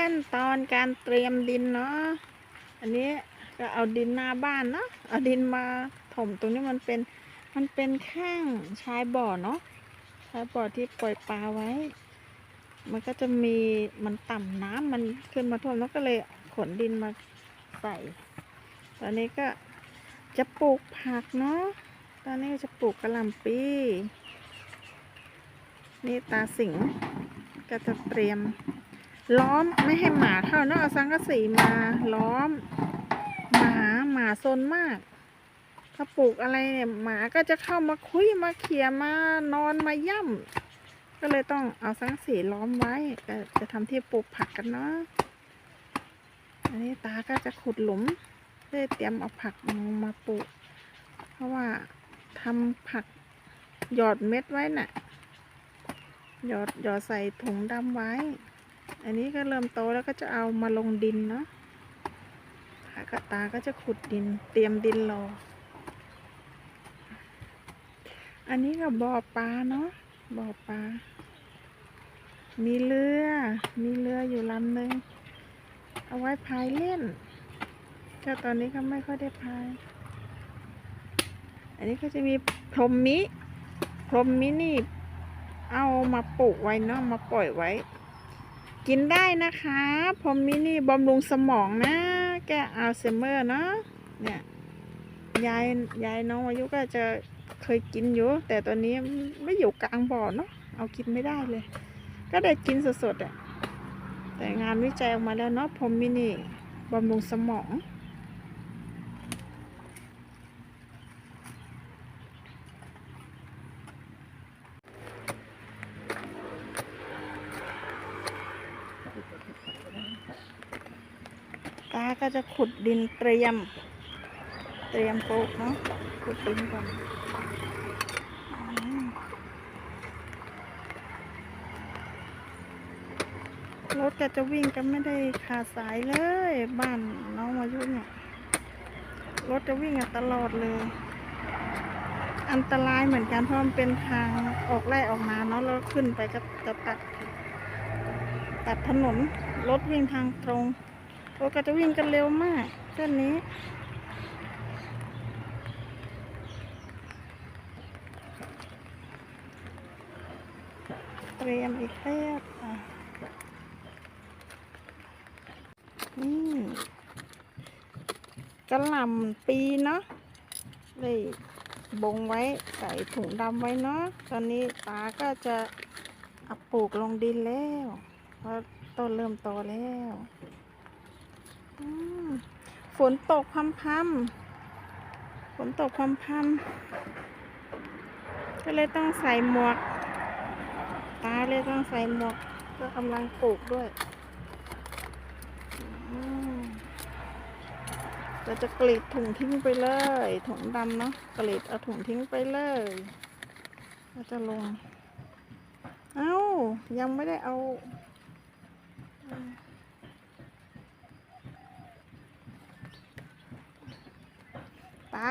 ขั้นตอนการเตรียมดินเนาะ อันนี้ก็เอาดินหน้าบ้านเนาะ เอาดินมาถมตรงนี้มันเป็น มันเป็นข้างชายบ่อเนาะ ชายบ่อที่ปล่อยปลาไว้ มันก็จะมีมันต่ำน้ำมันขึ้นมาท่วมแล้วก็เลยขนดินมาใส่ ตอนนี้ก็จะปลูกผักเนาะ ตอนนี้ก็จะปลูกกระหล่ำปีนี่ตาสิงก็จะเตรียม ล้อมไม่ให้หมาเข้านะเอาสังกะสีมาล้อม หมาหมาซนมากถ้าปลูกอะไรเนี่ย หมาก็จะเข้ามาคุยมาเขี่ยมานอนมาย่ำก็เลยต้องเอาสังกะสีล้อมไว้ก็จะทำที่ปลูกผักกันเนาะอันนี้ตาก็จะขุดหลุมเพื่อเตรียมเอาผักมาปลูก เพราะว่าทำผักหยอดเม็ดไว้น่ะหยอดหยอดใส่ถุงดำไว้ อันนี้ก็เริ่มโตแล้วก็จะเอามาลงดินเนาะขากบตาก็จะขุดดิน เตรียมดินรอ อันนี้ก็บ่อปลาเนาะบ่อปลา มีเรือ มีเรืออยู่ลำหนึ่งเอาไว้พายเล่นแต่ตอนนี้ก็ไม่ค่อยได้พาย อันนี้ก็จะมีพรหมมิ พรหมมินี่ เอามาปลูกไว้เนาะมาปล่อยไว้ กินได้นะคะพรมมินี่บำรุงสมองนะ แก้อัลไซเมอร์เนาะเนี่ยยายยายน้องอายุก็จะเคยกินอยู่ แต่ตอนนี้ไม่อยู่กลางบ่อเนาะเอากินไม่ได้เลย ก็ได้กินสดๆอะ่ะแต่งานวิจัยออกมาแล้วเนาะพรมมินี่บำรุงสมอง ก็จะขุดดินเตรียม เตรียมปลูกเนาะขุดดินก่อนรถแกจะวิ่งกันไม่ได้ขาดสายเลย บ้านน้องวายุเนี่ยรถจะวิ่งกันตลอดเลย อันตรายเหมือนกันเพราะมันเป็นทางออกไล่ออกมาเนาะแล้วขึ้นไปก็จะตัด ตัดถนนรถวิ่งทางตรง รถก็จะวิ่งกันเร็วมากเส้นนี้ เตรียมอีกแล้วอะนี่กระหล่ำปีเนาะเลยบงไว้ใส่ถุงดำไว้เนาะ ตอนนี้ตาก็จะอปลูกลงดินแล้ว เพราะต้นเริ่มโตแล้ว ฝนตกพรำพำๆฝนตกพรำพำๆก็เลยต้องใส่หมวก ตาเลยต้องใส่หมวกก็กำลังปลูกด้วย เราจะกรีดถุงทิ้งไปเลย ถุงดำเนาะกรีดเอาถุงทิ้งไปเลยเราจะลง เอ้า ยังไม่ได้เอา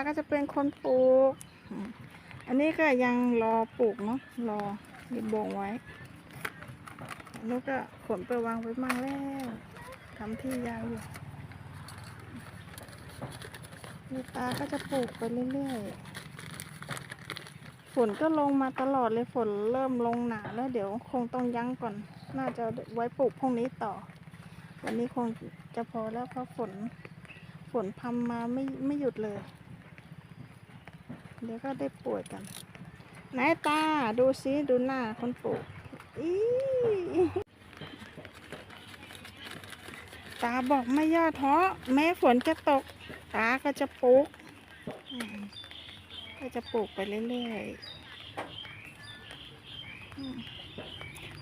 ก็จะเป็นคนปลูก อันนี้ก็ยังรอปลูกเนาะรอรีบบงไว้แล้วก็ขนไปวางไว้มั่งแล้วทำที่ยาวอยู่นี่ตาก็จะปลูกไปเรื่อยๆ ฝนก็ลงมาตลอดเลยฝนเริ่มลงหนาแล้วเดี๋ยวคงต้องยั้งก่อน น่าจะไว้ปลูกพรุ่งนี้ต่อ วันนี้คงจะพอแล้วเพราะฝน ฝนพำมาไม่ไม่หยุดเลย เดี๋ยวก็ได้ป่วยกันไหนตาดูซิดูหน้าคนปลูกอีตาบอกไม่ย่อท้อแม้ฝนจะตก ตาก็จะปลูก ก็จะปลูกไปเรื่อยๆ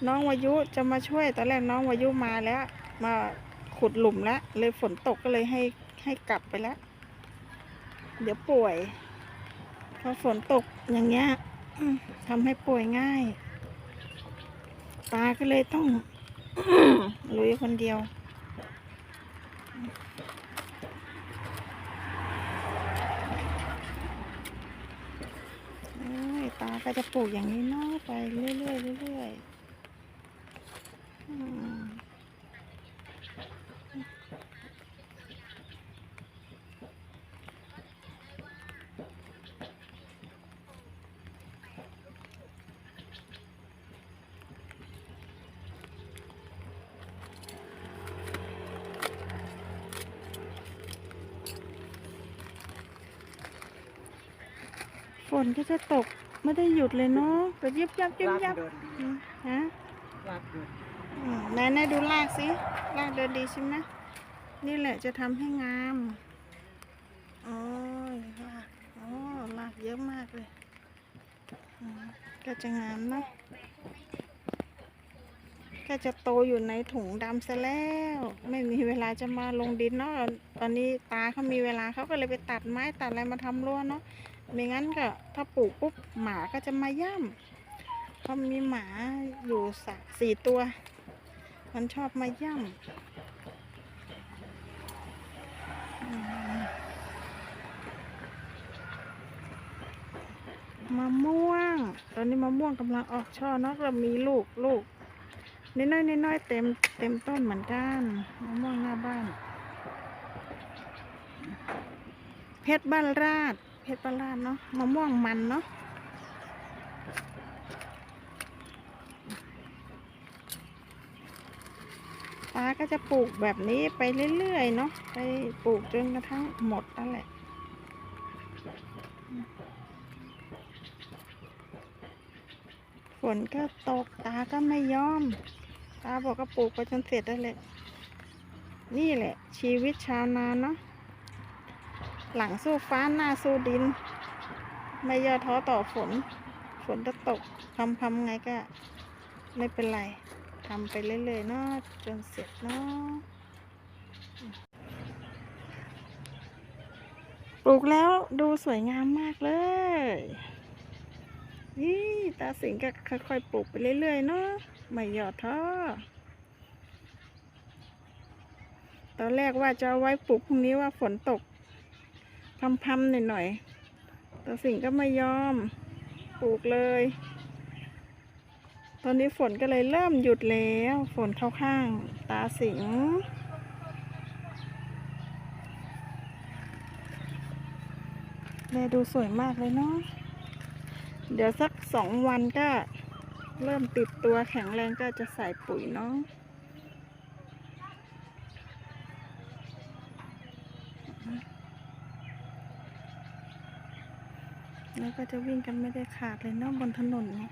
น้องวายุจะมาช่วยตอนแรกน้องวายุมาแล้ว มาขุดหลุมแล้วเลยฝนตกก็เลยให้ให้กลับไปแล้ว เดี๋ยวป่วย อฝนตกอย่างเงี้ยทำให้ป่วยง่าย ตาก็เลยต้องลุยคนเดียว ตาก็จะปลูกอย่างนี้เนาะไปเรื่อยๆเรื่อยๆ นก็จะตกไม่ได้หยุดเลยเนาะก็ยิบยับยิบลากยับเดินดีอืมฮะลากเดินอืมไหนไหนดูลากสิลากเดินดีใช่ไหมนี่แหละจะทำให้งามโอ้ยลากโอ้ลากเยอะมากเลยอืมก็จะงามเนาะก็จะโตอยู่ในถุงดำซะแล้ว ไม่มีเวลาจะมาลงดินเนาะตอนนี้ตาเขามีเวลาเขาก็เลยไปตัดไม้ตัดอะไรมาทำรั้วเนาะ ไม่งั้นก็ถ้าปลูกปุ๊บหมาก็จะมาย่ำเขามีหมาอยู่สามสี่ตัว มันชอบมาย่ำมะม่วง ตอนนี้มะม่วงกำลังออกช่อเนอกเรามีลูกลูกน้อยๆน้อยๆเต็มเต็มต้นเหมือนกันมะม่วงหน้าบ้าน เพชรบ้านราด เพชรบ้านราดเนาะมะม่วงมันเนาะป้าก็จะปลูกแบบนี้ไปเรื่อยๆเนาะไปปลูกจนกระทั่งหมดนั่นแหละฝนก็ตกตาก็ไม่ยอม ตาบอกก็ปลูกไปจนเสร็จนั่นแหละนี่แหละ ชีวิตชาวนาเนาะ หลังสู้ฟ้าหน้าสู้ดิน ไม่ย่อท้อต่อฝน ฝนจะตกพำพำไงก็ไม่เป็นไรทำไปเรื่อยๆเนาะจนเสร็จเนาะปลูกแล้วดูสวยงามมากเลยนี่ตาสิงก็ค่อยๆปลูกไปเรื่อยๆเนาะไม่หยอดท้อตอนแรกว่าจะเอาไว้ปลูกพรุ่งนี้ว่าฝนตก พำๆหน่อยๆตาสิงก็ไม่ยอมปลูกเลย ตอนนี้ฝนก็เลยเริ่มหยุดแล้ว ฝนเข้าข้าง ตาสิงแลดูสวยมากเลยเนาะ เดี๋ยวสักสองวันก็เริ่มติดตัวแข็งแรงก็จะใส่ปุ๋ยเนาะ แล้วก็จะวิ่งกันไม่ได้ขาดเลยเนาะบนถนนเนี่ย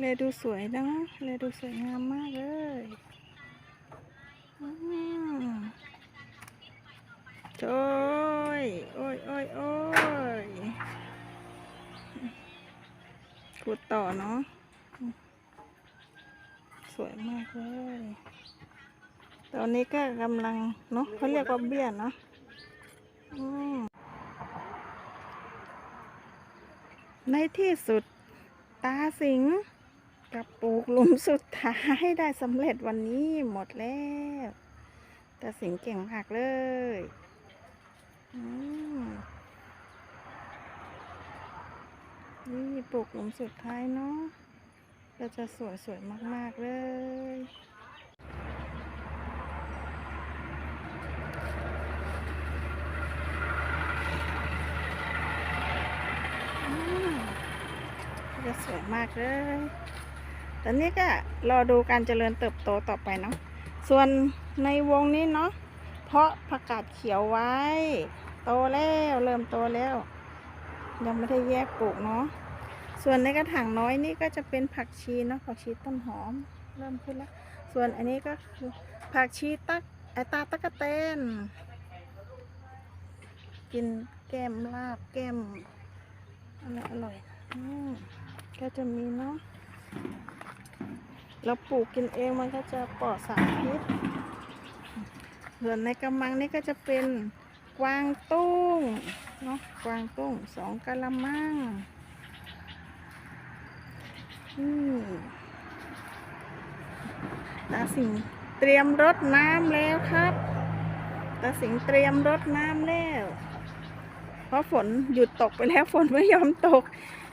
เลยดูสวยนะเลยดูสวยงามมากเลยอืมโอ้ย โอ้ยโอ้ยโอ้ยขุดต่อเนาะ วยมากเลย ตอนนี้ก็กำลังเนาะเขาเรียกว่าเบี้ยเนาะในที่สุดตาสิงกับปลูกหลุมสุดท้ายได้สำเร็จวันนี้หมดแล้วตาสิงเก่งมากเลยอืมนี่ปลูกหลุมสุดท้ายเนาะ ก็จะสวยสวยมาก ๆ เลย จะสวยมากเลย ตอนนี้ก็รอดูการเจริญเติบโตต่อไปเนาะ ส่วนในวงนี้เนาะ เพาะผักกาดเขียวไว้ โตแล้ว เริ่มโตแล้ว ยังไม่ได้แยกปลูกเนาะ ส่วนในกระถางน้อยนี่ก็จะเป็นผักชีเนาะผักชีต้นหอมเริ่มขึ้นแล้ว ส่วนอันนี้ก็คือผักชีตักไอตาตะกะเตนกินแก้มลาบแก้มอะไรอร่อยอก็จะมีเนาะเราปลูกกินเองมันก็จะปลอดสารพิษส่วนในกำมังนี่ก็จะเป็นกวางตุ้งเนาะกวางตุ้งสองกะละมัง ตาสิงเตรียมรดน้ำแล้วครับตาสิงเตรียมรดน้ำแล้ว เพราะฝนหยุดตกไปแล้วฝนไม่ยอมตก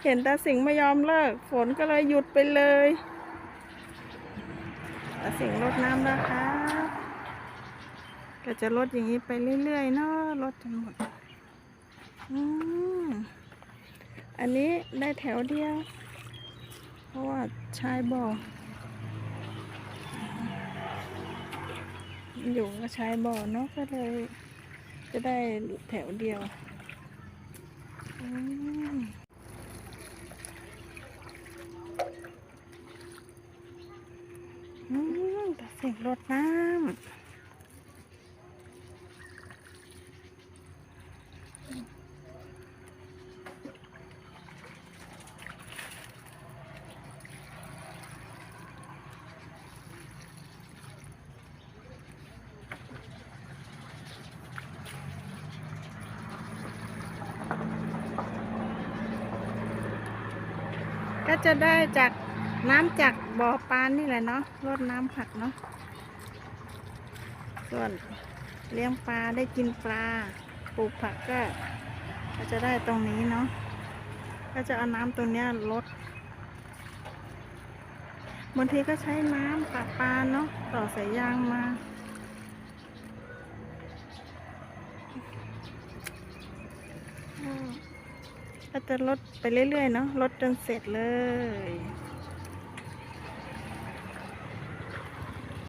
เห็นตาสิงไม่ยอมเลิก ฝนก็เลยหยุดไปเลยตาสิงรดน้ำแล้วครับก็จะลดอย่างนี้ไปเรื่อยๆเนาะลดจนหมด อืมอันนี้ได้แถวเดียว เพราะว่าชายบออยู่ก็ใช้บ่อเนาะก็เลยจะได้แถวเดียวอืมอืมเสียงรดน้ำ ก็จะได้จากน้ำจากบ่อปลานี่แหละเนาะรดน้ำผักเนาะส่วนเลี้ยงปลาได้กินปลาปลูกผักก็ก็จะได้ตรงนี้เนาะก็จะเอาน้ำตรงเนี้ยลดบางทีก็ใช้น้ำปลาปลาเนาะต่อสายยางมา อืม ก็จะลดไปเรื่อยๆเนาะลดจนเสร็จเลย